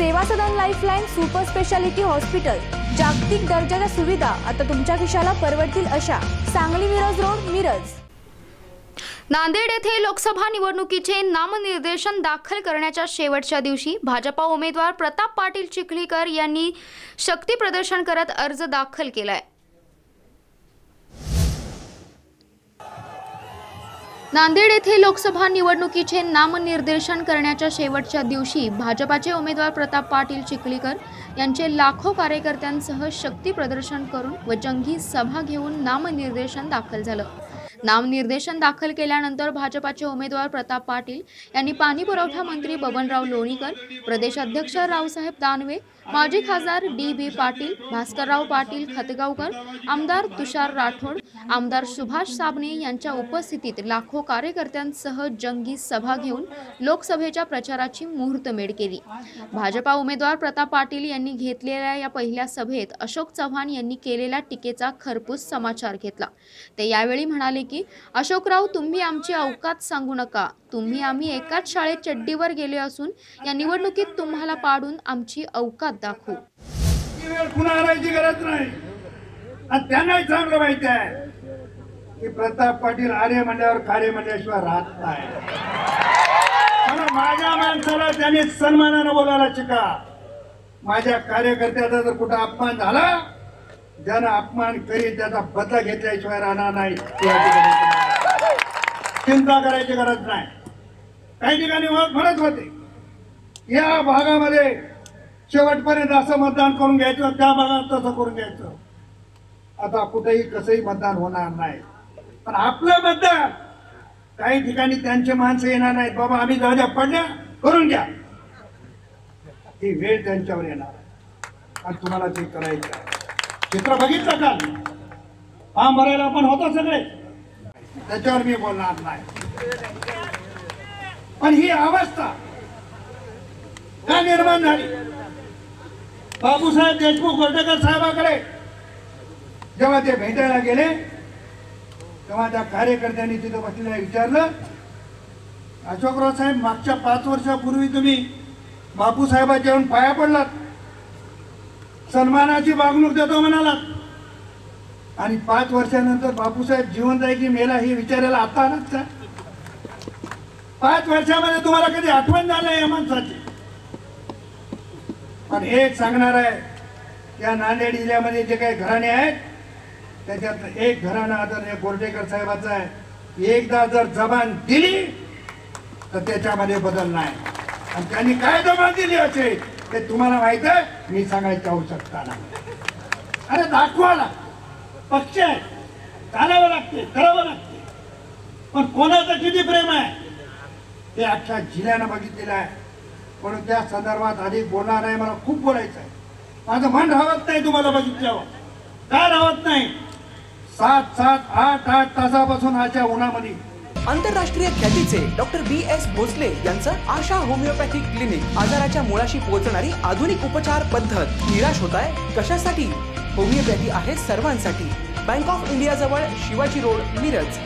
Seva Sadan lifeline super speciality hospital जागतिक दर्जाच्या सुविधा आता तुमच्या खिशाला परवडतील अशा. सांगली मिरज रोड मिरज. नांदेड येथे लोकसभा निवडणुकीचे नामनिर्देशन दाखल करण्याच्या शेवटच्या दिवशी भाजपा उमेदवार प्रताप पाटील चिखलीकर यांनी शक्ती प्रदर्शन करत अर्ज दाखल केलाय. नांदेड येथे लोकसभा निवडणुकीचे नामनिर्देशन करण्याच्या शेवटच्या दिवशी भाजपाचे उमेदवार प्रताप पाटील चिखलीकर यांचे लाखो कार्यकर्त्यांसह शक्ती प्रदर्शन करून व जंगी सभा घेऊन नामनिर्देशन दाखल झालं. नामनिर्देशन दाखल केल्यानंतर भाजपाचे उमेदवार प्रताप पाटील यांनी पाणी पुरवठा मंत्री बबनराव लोणीकर प्रदेश अध्यक्ष रावसाहेब दानवे माजी खासदार डी बी पाटील भास्करराव पाटील खतगावकर आमदार तुषार राठोड आमदार सुभाष साबणे यांच्या उपस्थितीत लाखो कार्यकर्त्यांसह जंगी सभा घेऊन लोकसभेच्या प्रचाराची मुहूर्तमेढ केली. भाजपा उमेदवार प्रताप पाटील यांनी घेतलेल्या या पहिल्या सभेत अशोक चव्हाण यांनी केलेल्या टीकेचा खरपूस समाचार घेतला. ते यावेळी म्हणाले की अशोकराव तुम्ही आमची अवकात सांगू नका. तुम्ही आम्ही एकाच शाळेत चड्डीवर गेले असून या निवडणुकीत तुम्हाला पाडून आमची अवकात दाखवू. पुन्हा आणायची गरज नाही. त्यांनाही चांगलं माहिती आहे की प्रताप पाटील आर्य म्हणल्यावर कार्य म्हणल्याशिवाय राहत नाही. म्हणून माझ्या माणसाला त्यांनी सन्मानानं बोलायला शिका. माझ्या कार्यकर्त्याचा जर कुठं अपमान झाला ज्यानं अपमान करीत त्याचा बदला घेतल्याशिवाय राहणार नाही. चिंता करायची गरज नाही. काही ठिकाणी म्हणत होते. या भागामध्ये शेवटपर्यंत असं मतदान करून घ्यायचं त्या भागात तसं करून घ्यायचं. आता कुठेही कसंही मतदान होणार नाही. पण आपलं मतदान काही ठिकाणी त्यांचे माणसं येणार नाहीत. बाबा आम्ही जाऊ द्या पडल्या करून घ्या. ही वेळ त्यांच्यावर येणार. आणि तुम्हाला ते करायचं आहे. चित्र बघितलं का? फॉर्म भरायला पण होतं सगळे. त्याच्यावर मी बोलणार नाही. पण ही अवस्था का निर्माण झाली? बाबूसाहेब देशमुख गोरटेकर साहेबाकडे जेव्हा ते भेटायला गेले तेव्हा त्या कार्यकर्त्यांनी तिथं बसलेल्या विचारलं अशोकराव साहेब मागच्या पाच वर्षापूर्वी तुम्ही बापूसाहेबाच्या येऊन पाया पडलात. सन्मानाची वागणूक देतो म्हणालात. आणि पाच वर्षानंतर बापूसाहेब जिवंत आहे की मेला हे विचारायला आता आलात का? पाच वर्षामध्ये तुम्हाला कधी आठवण झालं या माणसाची? पण एक सांगणार आहे त्या नांदेड जिल्ह्यामध्ये जे काही घराणे आहेत त्याच्यात एक घराणं आदरणीय गोरटेकर साहेबाचं आहे. एकदा जर जबान दिली तर त्याच्यामध्ये बदल नाही. आणि त्यांनी काय जबान दिली असे ते तुम्हाला माहीत आहे मी सांगायचं होऊ शकता नाही. अरे दाखवाला पक्ष आहे. चालावं लागते करावं लागते. पण कोणाचं किती प्रेम आहे? ते अख्ख्या जिल्ह्यानं बघितलेलं आहे. म्हणून त्या संदर्भात अधिक बोलणार आहे मला खूप बोलायचं आहे माझं मन राहत नाही तुम्हाला बघितल्यावर. का राहत नाही? सात सात आठ आठ तासापासून आजच्या उन्हामध्ये. आंतरराष्ट्रीय ख्यातीचे डॉक्टर बी एस भोसले यांचं आशा होमिओपॅथिक क्लिनिक आजाराच्या मुळाशी पोहोचणारी आधुनिक उपचार पद्धत. निराश होत आहे कशासाठी? होमिओपॅथी आहे सर्वांसाठी. बँक ऑफ इंडिया जवळ शिवाजी रोड मिरज.